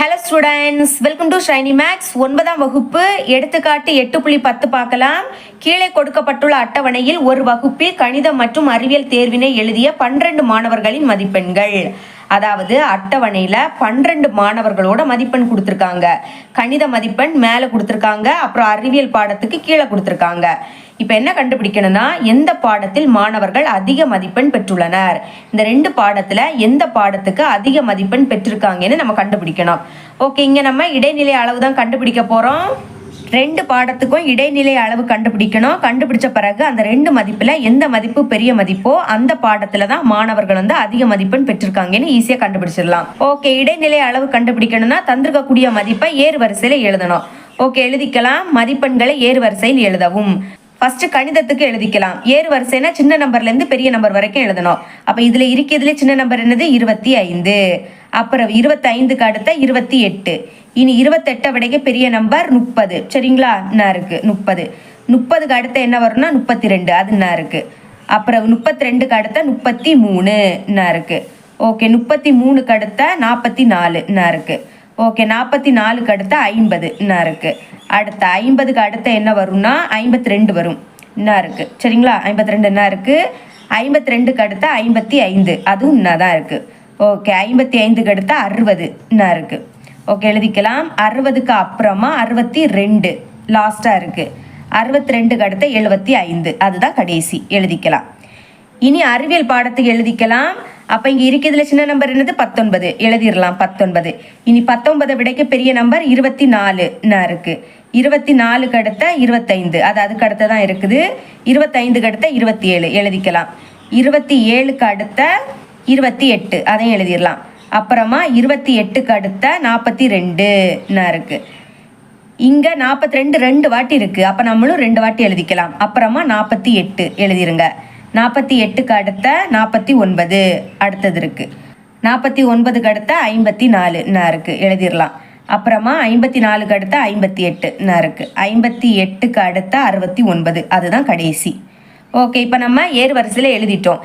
Hello students welcome to Shiny Maths ஒன்பதாம் வகுப்பு. எடுத்துக்காட்டு எட்டு புள்ளி பத்து பார்க்கலாம். கீழே கொடுக்கப்பட்டுள்ள அட்டவணையில் ஒரு வகுப்பில் கணிதம் மற்றும் அறிவியல் தேர்வினை எழுதிய பன்னிரண்டு மாணவர்களின் மதிப்பெண்கள். அதாவது அட்டவணையில் பன்னிரண்டு மாணவர்களோட மதிப்பெண் கொடுத்துருக்காங்க. கணித மதிப்பெண் மேலே கொடுத்துருக்காங்க. அப்புறம் அறிவியல் பாடத்துக்கு கீழே கொடுத்துருக்காங்க. இப்போ என்ன கண்டுபிடிக்கணும்னா எந்த பாடத்தில் மாணவர்கள் அதிக மதிப்பெண் பெற்றுள்ளனர்? இந்த ரெண்டு பாடத்தில் எந்த பாடத்துக்கு அதிக மதிப்பெண் பெற்றிருக்காங்கன்னு நம்ம கண்டுபிடிக்கணும். ஓகே இங்கே நம்ம இடைநிலை அளவு தான் கண்டுபிடிக்க போகிறோம் ரெண்டு பாடத்துக்கும் இடைநிலை அளவு கண்டுபிடிக்கணும். கண்டுபிடிச்ச பிறகு அந்த ரெண்டு மதிப்பில் எந்த மதிப்பு பெரிய மதிப்போ அந்த பாடத்தில் தான் மாணவர்கள் வந்து அதிக மதிப்பெண் பெற்றிருக்காங்கன்னு ஈஸியாக கண்டுபிடிச்சிடலாம். ஓகே இடைநிலை அளவு கண்டுபிடிக்கணும்னா தந்திருக்கக்கூடிய மதிப்பை ஏறு வரிசையில் எழுதணும். ஓகே எழுதிக்கலாம். மதிப்பெண்களை ஏறு வரிசையில் எழுதவும். ஃபர்ஸ்ட் கணிதத்துக்கு எழுதிக்கலாம். ஏறு வரிசைனா சின்ன நம்பர்ல இருந்து பெரிய நம்பர் வரைக்கும் எழுதணும். அப்ப இதுல இருக்கிறதுல சின்ன நம்பர் என்னது? இருபத்தி ஐந்து. அப்புறம் இருபத்தி ஐந்துக்கு அடுத்த இருபத்தி எட்டு. இனி இருபத்தெட்டை விடைக்க பெரிய நம்பர் முப்பது. சரிங்களா? என்ன இருக்கு? முப்பது. முப்பதுக்கு அடுத்த என்ன வரும்னா முப்பத்தி ரெண்டு அது என்ன இருக்கு? அப்புறம் முப்பத்தி ரெண்டுக்கு அடுத்த முப்பத்தி மூணு. என்ன இருக்கு? ஓகே முப்பத்தி மூணுக்கு அடுத்த நாற்பத்தி நாலு. என்ன இருக்கு? ஓகே நாற்பத்தி நாலுக்கு அடுத்த ஐம்பது என்ன இருக்குது அடுத்த ஐம்பதுக்கு அடுத்த என்ன வரும்னா ஐம்பத்தி ரெண்டு வரும். என்ன இருக்குது சரிங்களா? ஐம்பத்தி ரெண்டு என்ன இருக்குது ஐம்பத்தி ரெண்டுக்கு அடுத்த ஐம்பத்தி ஐந்து அதுவும் என்ன தான் இருக்குது ஓகே ஐம்பத்தி ஐந்துக்கு அடுத்த அறுபது என்ன இருக்குது ஓகே எழுதிக்கலாம். அறுபதுக்கு அப்புறமா அறுபத்தி ரெண்டு லாஸ்ட்டாக இருக்குது அறுபத்தி ரெண்டுக்கு அடுத்த எழுபத்தி ஐந்து அதுதான் கடைசி. எழுதிக்கலாம். இனி அறிவியல் பாடத்துக்கு எழுதிக்கலாம். அப்போ இங்கே இருக்கிறதுல சின்ன நம்பர் என்னது? பத்தொன்பது. எழுதிடலாம் பத்தொன்பது. இனி பத்தொன்பதை விடைக்க பெரிய நம்பர் இருபத்தி நாலுன்னா இருக்குது இருபத்தி நாலுக்கு அடுத்த இருபத்தைந்து. அது அதுக்கு அடுத்த தான் இருக்குது. இருபத்தைந்துக்கு அடுத்த இருபத்தி ஏழு எழுதிக்கலாம். இருபத்தி ஏழுக்கு அடுத்த இருபத்தி எட்டு அதையும் எழுதிடலாம். அப்புறமா இருபத்தி எட்டுக்கு அடுத்த நாற்பத்தி ரெண்டுன்னா இருக்குது இங்கே நாற்பத்தி ரெண்டு ரெண்டு வாட்டி இருக்குது அப்போ நம்மளும் ரெண்டு வாட்டி எழுதிக்கலாம். அப்புறமா நாற்பத்தி எட்டு எழுதிருங்க. நாற்பத்தி எட்டுக்கு அடுத்த நாற்பத்தி ஒன்பது. அடுத்தது இருக்குது நாற்பத்தி ஒன்பதுக்கு அடுத்த ஐம்பத்தி நாலு இருக்குது எழுதிடலாம். அப்புறமா ஐம்பத்தி நாலுக்கு அடுத்த ஐம்பத்தி எட்டு இருக்குது ஐம்பத்தி எட்டுக்கு அடுத்த அறுபத்தி ஒன்பது. அதுதான் கடைசி. ஓகே இப்போ நம்ம ஏறு வரிசையில் எழுதிட்டோம்.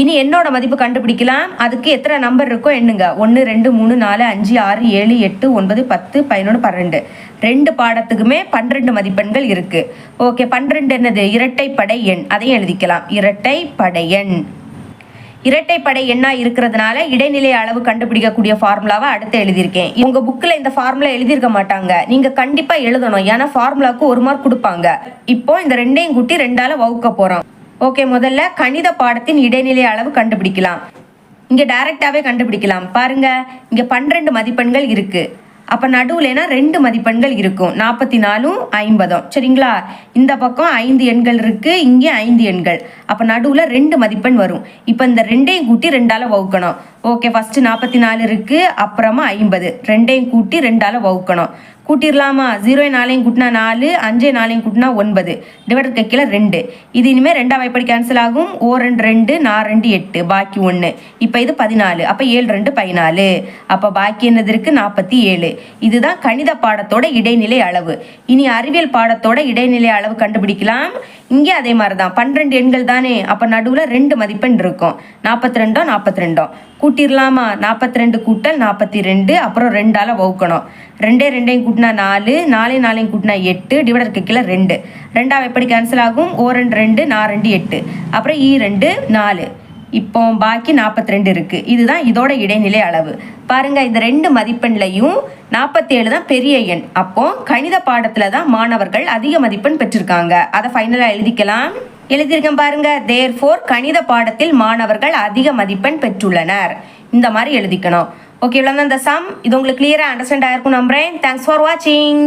இனி என்னோட மதிப்பு கண்டுபிடிக்கலாம். அதுக்கு எத்தனை நம்பர் இருக்கோ எண்ணுங்க. ஒன்று ரெண்டு மூணு நாலு அஞ்சு ஆறு ஏழு எட்டு ஒன்பது பத்து பதினொன்று பன்னெண்டு ரெண்டு பாடத்துக்குமே பன்னிரெண்டு மதிப்பெண்கள் இருக்கு. ஓகே பன்னிரெண்டு என்னது? இரட்டைப்படை எண். அதையும் எழுதிக்கலாம். இரட்டைப்படை எண். இரட்டைப்படை எண்ணா இருக்கிறதுனால இடைநிலை அளவு கண்டுபிடிக்கக்கூடிய ஃபார்முலாவை அடுத்து எழுதியிருக்கேன். உங்க புக்கில் இந்த ஃபார்முலா எழுதியிருக்க மாட்டாங்க. நீங்க கண்டிப்பா எழுதணும். ஏன்னா ஃபார்முலாவுக்கு ஒரு மார்க் கொடுப்பாங்க. இப்போ இந்த ரெண்டையும் கூட்டி ரெண்டால வகுக்க போறோம். ஓகே முதல்ல கணித பாடத்தின் இடைநிலை அளவு கண்டுபிடிக்கலாம். இங்கே டைரெக்டாகவே கண்டுபிடிக்கலாம். பாருங்க இங்கே பன்னிரெண்டு மதிப்பெண்கள் இருக்குது அப்போ நடுவுலனா ரெண்டு மதிப்பெண்கள் இருக்கும். நாற்பத்தி நாலும் ஐம்பதும். சரிங்களா? இந்த பக்கம் ஐந்து எண்கள் இருக்குது இங்கே ஐந்து எண்கள். அப்போ நடுவில் ரெண்டு மதிப்பெண் வரும். இப்போ இந்த ரெண்டையும் கூட்டி ரெண்டால் வகுக்கணும். ஓகே ஃபஸ்ட்டு நாற்பத்தி நாலு இருக்குது அப்புறமா ஐம்பது. ரெண்டையும் கூட்டி ரெண்டால் வகுக்கணும். கூட்டிடலாமா ஜீரோ நாலையும் கூட்டினா நாலு அஞ்சே நாலையும் கூட்டினா ஒன்பது. டிவைடர் கைக்கில் ரெண்டு. இது இனிமேல் ரெண்டாம் வாய்ப்படி கேன்சல் ஆகும். ஓ ரெண்டு ரெண்டு நான் ரெண்டு எட்டு. பாக்கி ஒன்று இப்போ இது பதினாலு. அப்போ ஏழு ரெண்டு பதினாலு. அப்போ பாக்கி என்னது இருக்குது நாற்பத்தி ஏழு இதுதான் கணித பாடத்தோட இடைநிலை அளவு. இனி அறிவியல் பாடத்தோட இடைநிலை அளவு கண்டுபிடிக்கலாம். இங்கே அதே மாதிரி தான் பன்னிரெண்டு எண்கள் தானே? அப்போ நடுவில் ரெண்டு மதிப்பெண் இருக்கும். நாற்பத்தி ரெண்டோ நாற்பத்தி ரெண்டோ கூட்டிடலாமா நாற்பத்தி ரெண்டு கூட்டல் நாற்பத்தி ரெண்டு அப்புறம் ரெண்டால் வகுக்கணும். ரெண்டே ரெண்டையும் கூட்டினா நாலு நாலே நாலையும் கூட்டினா எட்டு டிவைடருக்கு கீழே ரெண்டு. ரெண்டாவது எப்படி கேன்சல் ஆகும்? ஓ ரெண்டு ரெண்டு நான் ரெண்டு எட்டு. அப்புறம் ஈ ரெண்டு நாலு. இப்போ பாக்கி நாற்பத்தி ரெண்டு இருக்குது இதுதான் இதோட இடைநிலை அளவு. பாருங்கள் இந்த ரெண்டு மதிப்பெண்லையும் நாற்பத்தி ஏழு தான் பெரிய எண். அப்போது கணித பாடத்தில் தான் மாணவர்கள் அதிக மதிப்பெண் பெற்றிருக்காங்க. அதை ஃபைனலாக எழுதிக்கலாம். எழுதியிருக்கேன் பாருங்க. தேர் ஃபோர் கணித பாடத்தில் மாணவர்கள் அதிக மதிப்பெண் பெற்றுள்ளனர். இந்த மாதிரி எழுதிக்கணும். ஓகே இவ்வளோ தான் இந்த சம் இது உங்களுக்கு கிளியராக அண்டர்ஸ்டாண்ட் ஆயிருக்கும் நம்புறேன். தேங்க்ஸ் ஃபார் வாட்சிங்